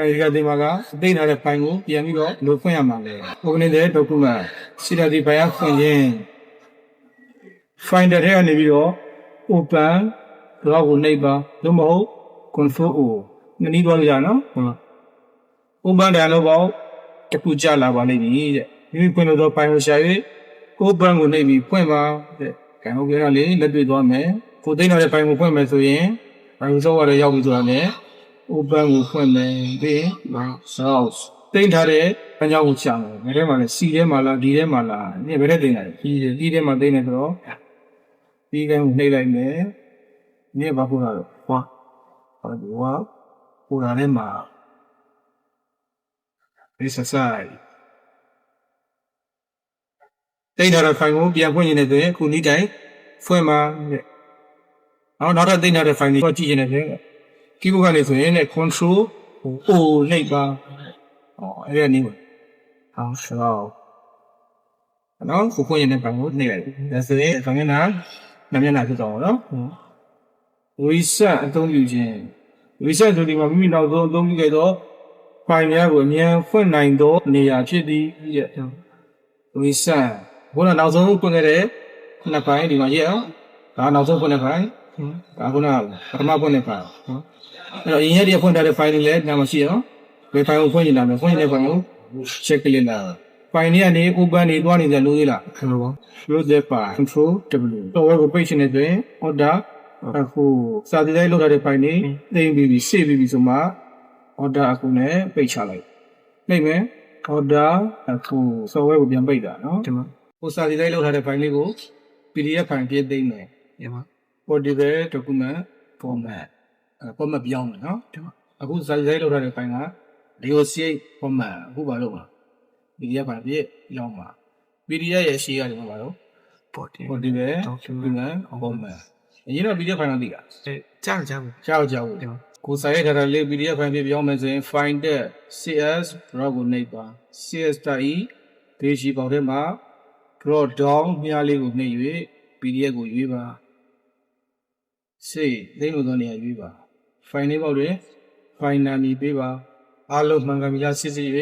အဲဒီကဒီမှာကသိထားတဲ့ဖိုင်ကိုပြန်ပြီးတော့လိုဖွင့်ရမှာလေ organizer document စီတာဒီဖိုင်ကဖွင့်ရင် finder ထဲကနေပြီးတော့ open တော့ကိုနှိပ်ပါသို့မဟုတ် control o နည်းနည်းသွားလို့ရနော်ဟုတ်လား open တယ်လို့ပေါ့တစ်ခုကြာလာပါလိမ့်မည်တဲ့ဒီဖွင့်လို့တော့ဖိုင်ကိုရှာ၍ open ကိုနှိပ်ပြီးဖွင့်ပါတဲ့ကံဟုတ်ကဲ့တော့လေလက်တွေ့သွားမယ်ကိုသိထားတဲ့ဖိုင်ကိုဖွင့်မယ်ဆိုရင်ဖိုင်ဆော့ရတဲ့ရောက်ပြီဆိုတာနဲ့ open ကိုဖွင့်မယ်ပြီး source တိမ့်ထားတဲ့အကြောင်းကိုချမယ်ဘယ်ထဲမှာလဲ C ထဲမှာလား D ထဲမှာလားဒီဘယ်ထဲတိမ့်တာလဲ D ထဲ D ထဲမှာတိမ့်နေဆိုတော့ဒီကံကိုနှိပ်လိုက်မယ်ဒီကဘာပို့တာတော့ဟွာဟောဒီဟွာပို့တာထဲမှာဒီဆက်ဆိုင်တိမ့်ထားတဲ့ file ကိုပြန်ဖွင့်ရင်လည်းဆိုရင်အခုနေ့တိုင်းဖွင့်ပါတဲ့နောက်နောက်ထပ်တိမ့်ထားတဲ့ file ကိုကြည့်ရင်လည်း keyboard ကနေဆိုရင်လည်း control O နှိပ်ပါဟောအဲ့ဒါနည်းပါဟောရှောနော်ခုဖွင့်ရင်လည်းဘာလို့နှိပ်လိုက်လဲဒါဆိုရင်ခေါင်းနာနမျက်နှာဖြစ်သွားအောင်နော် reset အသုံးပြုခြင်း reset ဆိုဒီမှာမိမိနောက်ဆုံးအသုံးပြုခဲ့သော file များကိုအမြန်ဖွင့်နိုင်သောနေရာဖြစ်သည်တဲ့ reset ဘုရားနောက်ဆုံးဖွင့်ခဲ့တဲ့နှစ်ပိုင်းဒီမှာရေးအောင်ဒါနောက်ဆုံးဖွင့်တဲ့ file ဒါခုနကပထမဖွင့်တဲ့ file နော်အဲ့တော့အရင်ရက်တည်းဖွင့်ထားတဲ့ file တွေလည်းနာမရှိရနော်ဘယ် file ကိုဖွင့်နေတာလဲဖွင့်နေတဲ့ file ကို check လိုက်လာ file တွေကနေ open တွေတွားနေကြလို့သေးလားဟုတ်ပါဘူး close the file control w တော့ web ကိုပိတ်ရှင်နေဆိုရင် order အခုစာတည်တိုင်းလောက်ထားတဲ့ file တွေသိမ့်ပြီးပြီ save ပြီးပြီဆိုမှ order အခုနဲ့ပိတ်ချလိုက်နှိမ့်မယ် order အခု software ကိုပြန်ပိတ်တာနော်ဒီမှာဟိုစာတည်တိုင်းလောက်ထားတဲ့ file လေးကို PDF file ပြည့်သိမ့်မယ်ဒီမှာ portable document format အဲ format ပြောင်းမယ်နော်ဒီမှာအခုစာရေးဆိုင်လောက်ထားတဲ့ file က DOCX format အခုပါလို့ပါ PDF file ပြည့်ပြောင်းပါ PDF ရဲ့ရှေ့ရတယ်မှာပါလို့ပေါ်တင် portable document document format အရင်တော့ PDF file တော့သိတာအဲကြားကြားဘူးကြောက်ကြောက်ဒီမှာကိုစာရေးထားတဲ့လေး PDF file ပြည့်ပြောင်းမယ်ဆိုရင် find the cs drop ကိုနှိပ်ပါ cs.e page ပေါက်ထဲမှာ drop down မြားလေးကိုနှိပ်၍ PDF ကိုရွေးပါ စေသိလို့သောနေရာရွေးပါ file လေးပေါက်တွင် file နာမည်ပေးပါအားလုံးမှန်ကန်ပြီလားစစ်စစ်၍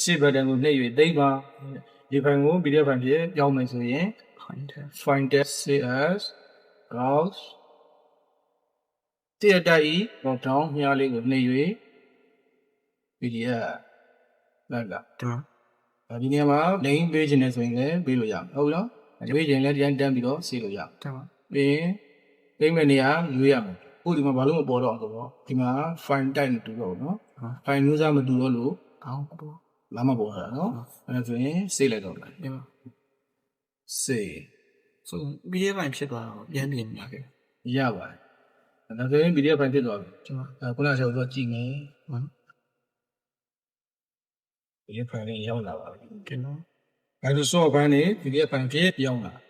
စစ်ဘတ်တန်ကိုနှိပ်၍သိမ့်ပါဒီ file ကို PDF file ပြည့်ပြောင်းမယ်ဆိုရင် find it find the cs browse တဲ့တိုင် drop down မြားလေးကိုနှိပ်၍ PDF လာလာဒီမှာ။ဒီနေရာမှာ link ပေးခြင်းနဲ့ဆိုရင်လည်းပေးလို့ရမယ်ဟုတ်လား။ပေးခြင်းလည်းဒီတိုင်းတန်းပြီးတော့ဆေးလို့ရမယ်ဒီမှာ။ပြီးရင် ပေးမဲ့နေရာရွေးရမယ်။အခုဒီမှာဘာလို့မပေါ်တော့အောင်ဆိုတော့ဒီမှာ file type မတူတော့ဘူးနော်။ file user မတူတော့လို့အောင်းပေါ်လာမပေါ်တာနော်။အဲဒါဆိုရင်ဆေးလိုက်တော့မယ်ဒီမှာ။ဆေးဆို PDF ပိုင်းဖြစ်သွားတော့ပြန်ပြင်ပါခဲ့ရပါတယ်။ဒါဆိုရင် PDF file ဖြစ်သွားပြီဒီမှာ။အဲခုနကဆက်တော့ကြည့်မယ်ဟမ်။ PDF file လေးရောက်လာပါပြီဒီနော်။ Microsoft ဘန်းနေ PDF file ဖြစ်ပြောင်းလာ။